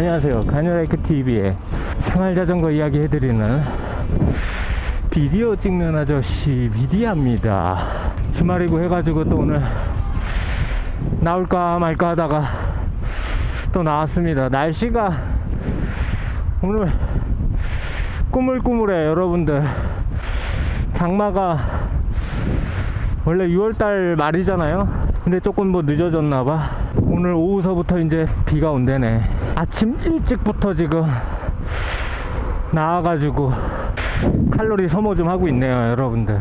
안녕하세요. 가뉴라이크 TV의 생활 자전거 이야기 해드리는 비디오 찍는 아저씨 미디어입니다. 주말이고 해가지고 또 오늘 나올까 말까 하다가 또 나왔습니다. 날씨가 오늘 꾸물꾸물해 여러분들. 장마가 원래 6월달 말이잖아요. 근데 조금 뭐 늦어졌나봐. 오늘 오후서부터 이제 비가 온대네. 아침 일찍부터 지금 나와가지고 칼로리 소모 좀 하고 있네요, 여러분들.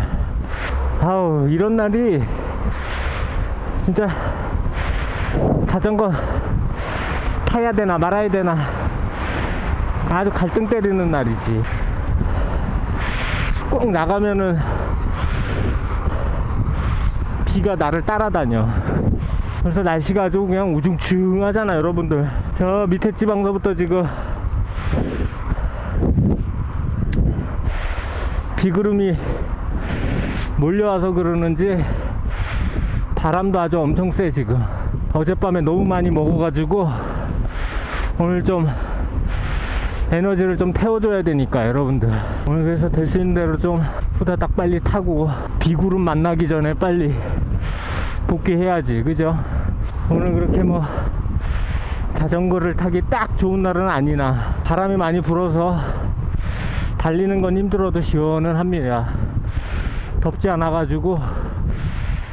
아우, 이런 날이 진짜 자전거 타야 되나 말아야 되나 아주 갈등 때리는 날이지. 꼭 나가면은 비가 나를 따라다녀. 그래서 날씨가 아주 그냥 우중충 하잖아, 여러분들. 저 밑에 지방서부터 지금 비구름이 몰려와서 그러는지 바람도 아주 엄청 세, 지금. 어젯밤에 너무 많이 먹어가지고 오늘 좀 에너지를 좀 태워줘야 되니까 여러분들 오늘 그래서 될 수 있는 대로 좀 후다닥 빨리 타고 비구름 만나기 전에 빨리 복귀해야지 그죠? 오늘 그렇게 뭐 자전거를 타기 딱 좋은 날은 아니나. 바람이 많이 불어서 달리는 건 힘들어도 시원은 합니다. 덥지 않아 가지고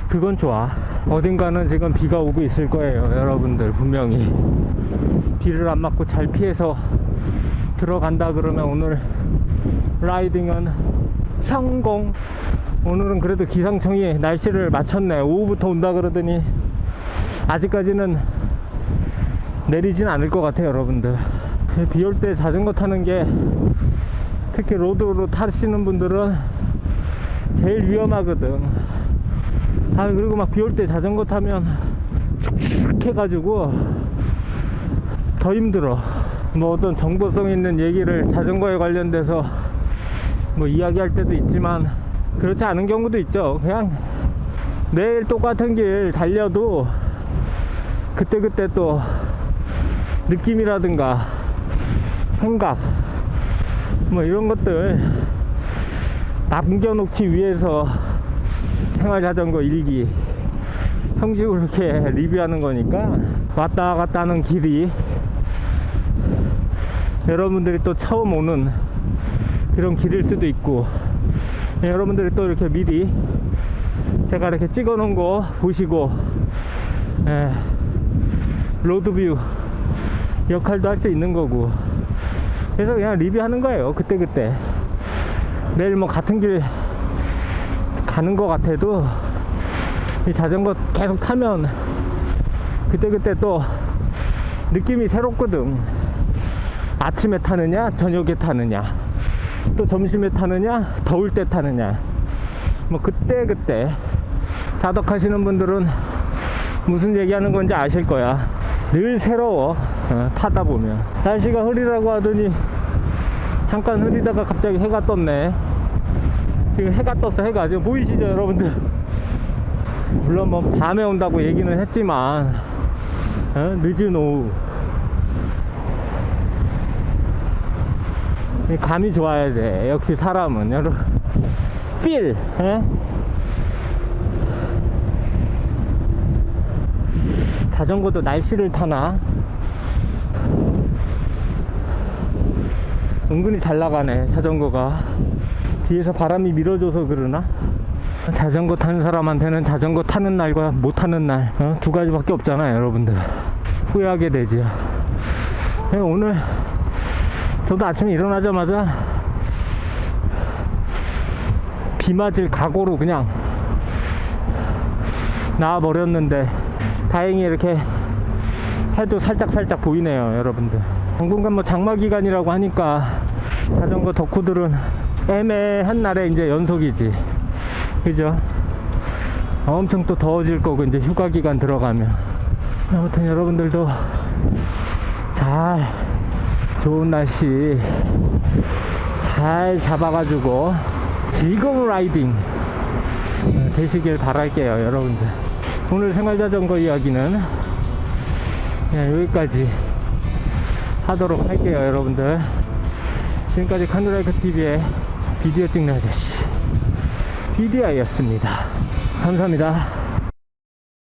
그건 좋아. 어딘가는 지금 비가 오고 있을 거예요 여러분들 분명히. 비를 안 맞고 잘 피해서 들어간다 그러면 오늘 라이딩은 성공 오늘은 그래도 기상청이 날씨를 맞췄네. 오후부터 온다 그러더니 아직까지는 내리진 않을 것 같아요 여러분들. 비 올 때 자전거 타는 게 특히 로드로 타시는 분들은 제일 위험하거든. 아 그리고 막 비 올 때 자전거 타면 축축 해가지고 더 힘들어. 뭐 어떤 정보성 있는 얘기를 자전거에 관련돼서 뭐 이야기할 때도 있지만 그렇지 않은 경우도 있죠. 그냥 매일 똑같은 길 달려도 그때그때 또 느낌이라든가 생각 뭐 이런 것들 남겨놓기 위해서 생활 자전거 일기 형식으로 이렇게 리뷰하는 거니까 왔다 갔다 하는 길이 여러분들이 또 처음 오는 그런 길일 수도 있고 예, 여러분들이 또 이렇게 미리 제가 이렇게 찍어 놓은 거 보시고 예, 로드뷰 역할도 할 수 있는 거고. 그래서 그냥 리뷰하는 거예요 그때그때. 매일 뭐 같은 길 가는 거 같아도 이 자전거 계속 타면 그때 그때 또 느낌이 새롭거든. 아침에 타느냐 저녁에 타느냐 또 점심에 타느냐 더울 때 타느냐. 뭐 그때 그때. 자덕하시는 분들은 무슨 얘기하는 건지 아실 거야. 늘 새로워 어, 타다 보면. 날씨가 흐리라고 하더니 잠깐 흐리다가 갑자기 해가 떴네. 지금 해가 떴어 해가. 지금 보이시죠 여러분들? 물론 뭐 밤에 온다고 얘기는 했지만 어, 늦은 오후 이 감이 좋아야 돼. 역시 사람은 여러분 필. 에? 자전거도 날씨를 타나? 은근히 잘 나가네 자전거가 뒤에서 바람이 밀어줘서 그러나? 자전거 타는 사람한테는 자전거 타는 날과 못 타는 날두 가지밖에 없잖아요 여러분들 후회하게 되지 예, 오늘 저도 아침에 일어나자마자 비 맞을 각오로 그냥 나와버렸는데 다행히 이렇게 해도 살짝 살짝 보이네요 여러분들. 당분간 뭐 장마 기간이라고 하니까 자전거 덕후들은 애매한 날에 이제 연속이지. 그죠? 엄청 또 더워질 거고 이제 휴가 기간 들어가면. 아무튼 여러분들도 잘 좋은 날씨 잘 잡아가지고 즐거운 라이딩 어, 되시길 바랄게요 여러분들 오늘 생활자전거 이야기는 여기까지 하도록 할게요, 여러분들. 지금까지 카누라이크 TV의 비디오 찍는 아저씨, 비디아이였습니다. 감사합니다.